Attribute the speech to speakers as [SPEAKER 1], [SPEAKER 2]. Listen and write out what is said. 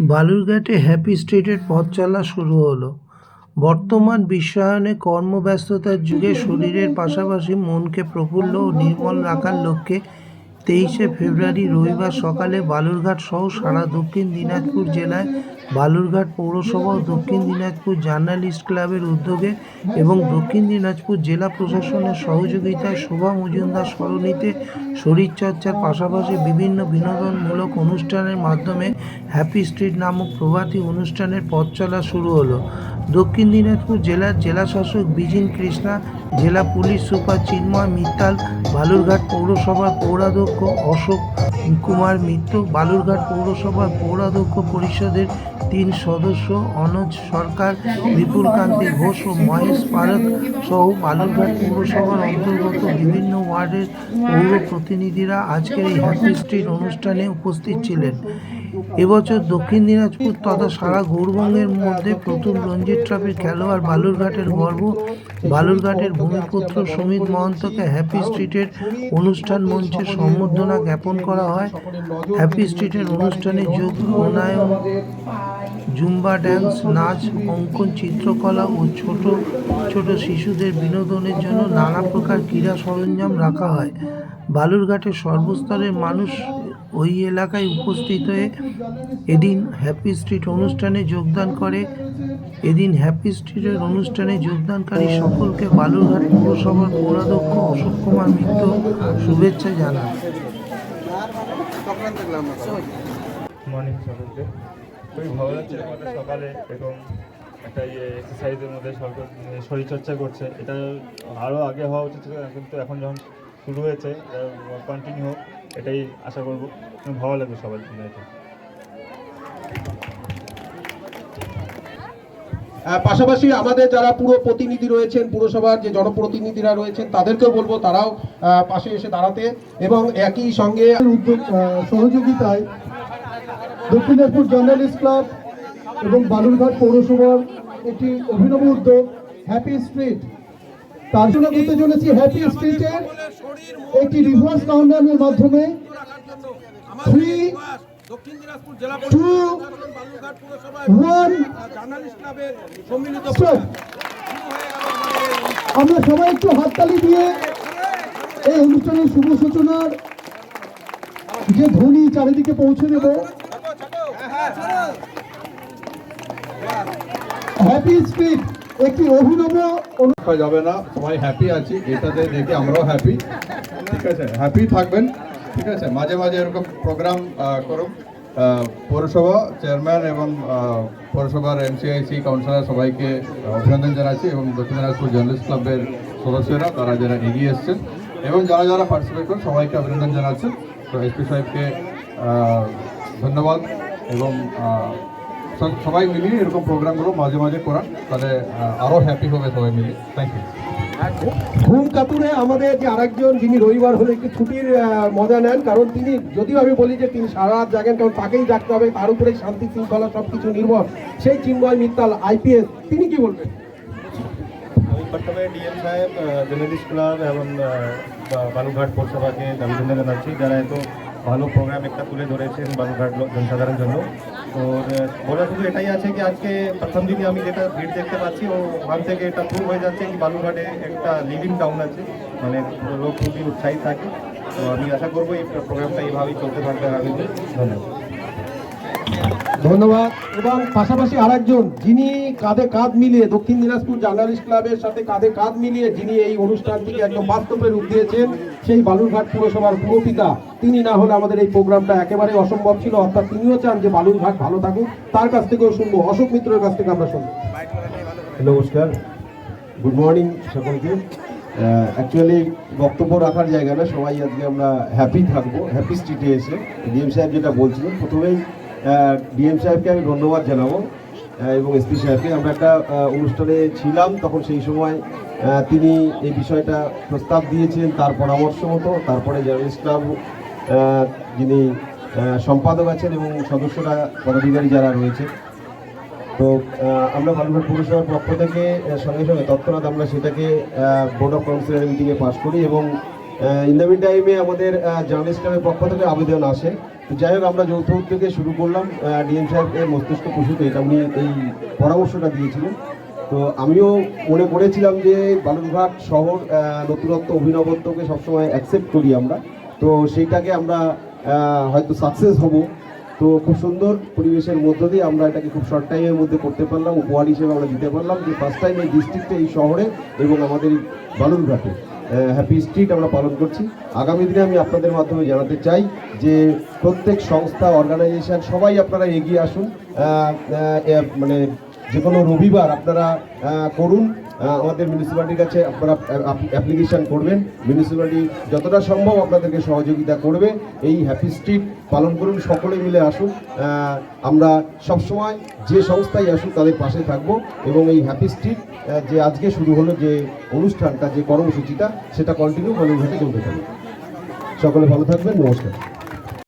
[SPEAKER 1] বালুরঘাটে happy স্ট্রিটের পথ চলা শুরু হলো। বর্তমান বিশ্বায়নে কর্মব্যস্ততার যুগে শরীরের পাশাপাশি মনকে প্রফুল্ল ও নির্মল রাখার লক্ষ্যে তেইশে ফেব্রুয়ারি রবিবার সকালে বালুরঘাট সহ সারা দক্ষিণ দিনাজপুর জেলায় বালুরঘাট পৌরসভা ও দক্ষিণ দিনাজপুর জার্নালিস্ট ক্লাবের উদ্যোগে এবং দক্ষিণ দিনাজপুর জেলা প্রশাসনের সহযোগিতায় শোভা মজুমদার সরণিতে শরীরচর্চার পাশাপাশি বিভিন্ন বিনোদনমূলক অনুষ্ঠানের মাধ্যমে হ্যাপি স্ট্রিট নামক প্রভাতী অনুষ্ঠানের পথ চলা শুরু হলো। দক্ষিণ দিনাজপুর জেলার জেলাশাসক বিজিন কৃষ্ণা, জেলা পুলিশ সুপার চিন্ময় মিত্তাল, বালুরঘাট পৌরসভার পৌরাধ্যক্ষ অশোক কুমার মিত্র, বালুরঘাট পৌরসভার পৌরাধ্যক্ষ পরিষদের তিন সদস্য অনজ সরকার বিপুল কান্তি ঘোষ ও মহেশ পারক সহ বালুরঘাট পৌরসভার অন্তর্গত বিভিন্ন ওয়ার্ডের পৌর প্রতিনিধিরা আজকের এই হ্যাপি স্ট্রিট অনুষ্ঠানে উপস্থিত ছিলেন। এবছর দক্ষিণ দিনাজপুর তথা সারা গৌরবঙ্গের মধ্যে প্রথম রঞ্জি ট্রফির খেলোয়াড় বালুরঘাটের গর্ব। বালুরঘাটের ভূমিপুত্র সুমিত মহন্তকে হ্যাপি স্ট্রিটের অনুষ্ঠান মঞ্চে সম্বর্ধনা জ্ঞাপন করা হয়। হ্যাপি স্ট্রিটের অনুষ্ঠানে যোগ প্রণায়ন জুম্বা ড্যান্স নাচ, অঙ্কন, চিত্রকলা ও ছোট ছোট শিশুদের বিনোদনের জন্য নানা প্রকার ক্রীড়া সরঞ্জাম রাখা হয়। বালুরঘাটের সর্বস্তরের মানুষ ওই এলাকায় উপস্থিত হয়ে এদিন হ্যাপি স্ট্রিট অনুষ্ঠানে যোগদান করে। এদিন হ্যাপি স্ট্রিটের অনুষ্ঠানে যোগদানকারী সকলকে বালুরঘাট পৌরসভার পৌরাধ্যক্ষ অশোক কুমার মিত্র শুভেচ্ছা জানান।
[SPEAKER 2] সকালে এবং একটা ইয়ে এক্সারসাইজের মধ্যে সরকার শরীরচর্চা করছে। এটা আরও আগে হওয়া উচিত ছিল, কিন্তু এখন যখন শুরু হয়েছে কন্টিনিউ হোক। এটাই আশা করব। ভালো লাগবে সবার জন্য এটা।
[SPEAKER 3] পাশাপাশি আমাদের যারা পুরো প্রতিনিধি রয়েছেন, পুরসভার যে জনপ্রতিনিধিরা রয়েছেন, তাদেরকেও বলব তারাও পাশে এসে দাঁড়াতে এবং একই সঙ্গে
[SPEAKER 4] উদ্যোগ সহযোগিতায় দক্ষিণ দিনাজপুর জার্নালিস্ট ক্লাব এবং বালুরঘাট পৌরসভার একটি অভিনব উদ্যোগ হ্যাপি স্ট্রিট তার জন্য করতে চলেছি হ্যাপি স্ট্রিটের একটি রিভার্স কাউন্টারের মাধ্যমে। থ্রি টু ওয়ান আমরা সবাই একটু হাততালি দিয়ে এই অনুষ্ঠানের শুভ সূচনার যে ধ্বনি চারিদিকে পৌঁছে দেব। হ্যাপি স্ট্রিট একটি অভিনব অনু-
[SPEAKER 5] যাবে না। সবাই হ্যাপি আছি এটাতে দেখে আমরাও হ্যাপি ঠিক আছে হ্যাপি থাকবেন। ঠিক আছে, মাঝে মাঝে এরকম প্রোগ্রাম করুন। পৌরসভা চেয়ারম্যান এবং পৌরসভার এমসিআইসি কাউন্সিলর সবাইকে অভিনন্দন জানাচ্ছি এবং দক্ষিণ দিনাজপুর জার্নালিস্ট ক্লাবের সদস্যরা, তারা যারা এগিয়ে এসছেন এবং যারা যারা পার্টিসিপেট করেন, সবাইকে অভিনন্দন জানাচ্ছেন তো এসপি সাহেবকে ধন্যবাদ এবং সবাই মিলিয়ে এরকম প্রোগ্রামগুলো মাঝে মাঝে করান তাহলে আহ, আরও হ্যাপি হবে সবাই মিলিয়ে থ্যাংক ইউ
[SPEAKER 3] ঘুম কাতুরে আমাদের যে আরেকজন যিনি রবিবার হলে একটু ছুটির মজা নেন কারণ তিনি যদিও আমি বলি যে তিনি সারা রাত জাগেন কারণ তাকেই জাগতে হবে তার উপরে শান্তি শৃঙ্খলা সব কিছু নির্ভর। সেই চিন্ময় মিত্তাল আইপিএস তিনি কি বলবেন?
[SPEAKER 2] আমি প্রথমে ডিএম সাহেব জার্নালিস্ট ক্লাব এবং আহ, বা- বালুরঘাট পৌরসভাকে অভিনন্দন জানাচ্ছি। যারা এত ভালো প্রোগ্রাম একটা তুলে ধরেছেন বালুঘাট জনসাধারণ জন্য। তো বলার শুধু এটাই আছে কি আজকে প্রথম দিনে আমি যেটা ভিড় দেখতে পাচ্ছি, ও ওখান থেকে এটা প্রুভ হয়ে যাচ্ছে কি বালুঘাটে একটা লিভিং টাউন আছে। মানে লোক খুবই উৎসাহিত থাকে। তো আমি আশা করব এই প্রোগ্রামটা এইভাবেই চলতে থাকবে আগামী ধন্যবাদ।
[SPEAKER 3] ধন্যবাদ। এবং পাশাপাশি আরেকজন, যিনি কাঁধে কাঁধ মিলিয়ে দক্ষিণ দিনাজপুর জার্নালিস্ট ক্লাবের সাথে কাঁধে কাঁধ মিলিয়ে যিনি এই অনুষ্ঠানটিকে একদম বাস্তবে রূপ দিয়েছেন, সেই বালুরঘাট পুরসভার পুরপিতা। তিনি না হলে আমাদের এই প্রোগ্রামটা একেবারে অসম্ভব ছিল, অর্থাৎ তিনিও চান যে বালুরঘাট ভালো থাকুক। তার কাছ থেকেও শুনব, অশোক মিত্রের কাছ থেকে আমরা শুনব।
[SPEAKER 6] নমস্কার। গুড মর্নিং সকলকে। অ্যাকচুয়ালি বক্তব্য রাখার জায়গা না, সবাই আজকে আমরা হ্যাপি থাকব হ্যাপি স্ট্রিটে এসে। ডিএম সাহেব যেটা বলছিলেন, প্রথমেই ডিএম সাহেবকে আমি ধন্যবাদ জানাব এবং এসপি সাহেবকে। আমরা একটা অনুষ্ঠানে ছিলাম তখন সেই সময় তিনি এই বিষয়টা প্রস্তাব দিয়েছেন তার পরামর্শ মতো। তারপরে জার্নালিস্ট ক্লাব যিনি সম্পাদক আছেন এবং সদস্যরা, পদাধিকারী যারা রয়েছে। তো আমরা বালুরঘাট পৌরসভার পক্ষ থেকে সঙ্গে সঙ্গে তৎক্ষণাৎ আমরা সেটাকে বোর্ড অফ কাউন্সিলের মিটিংয়ে পাশ করি এবং ইন দ্য টাইমে আমাদের জার্নালিস্ট ক্লাবের পক্ষ থেকে আবেদন আসে। যাই হোক, আমরা যৌথ উদ্যোগে শুরু করলাম। ডিএম সাহেবের মস্তিষ্ক প্রসূত, এটা উনি এই পরামর্শটা দিয়েছিলেন। তো আমিও মনে করেছিলাম যে বালুরঘাট শহর নতুনত্ব অভিনবত্বকে সবসময় অ্যাকসেপ্ট করি আমরা। তো সেইটাকে আমরা হয়তো সাকসেস হব। তো খুব সুন্দর পরিবেশের মধ্য দিয়ে আমরা এটাকে খুব শর্ট টাইমের মধ্যে করতে পারলাম, উপহার হিসেবে আমরা দিতে পারলাম। যে ফার্স্ট টাইম এই ডিস্ট্রিক্টে এই শহরে এবং আমাদের বালুরঘাটে। হ্যাপি স্ট্রিট আমরা পালন করছি। আগামী দিনে আমি আপনাদের মাধ্যমে জানাতে চাই যে প্রত্যেক সংস্থা অর্গানাইজেশন সবাই আপনারা এগিয়ে আসুন। মানে যে কোনো রবিবার আপনারা করুন। আমাদের মিউনিসিপ্যালিটির কাছে আপনারা অ্যাপ্লিকেশন করবেন। মিউনিসিপ্যালিটি যতটা সম্ভব আপনাদেরকে সহযোগিতা করবে। এই হ্যাপি স্ট্রিট পালন করুন, সকলে মিলে আসুন আমরা সবসময় যে সংস্থায় আসুন তাদের পাশে থাকব এবং এই হ্যাপি স্ট্রিট যে আজকে শুরু হলো যে অনুষ্ঠানটা, যে কর্মসূচিটা, সেটা কন্টিনিউ বালুরঘাটে চলতে থাকবে সকলে ভালো থাকবেন, নমস্কার।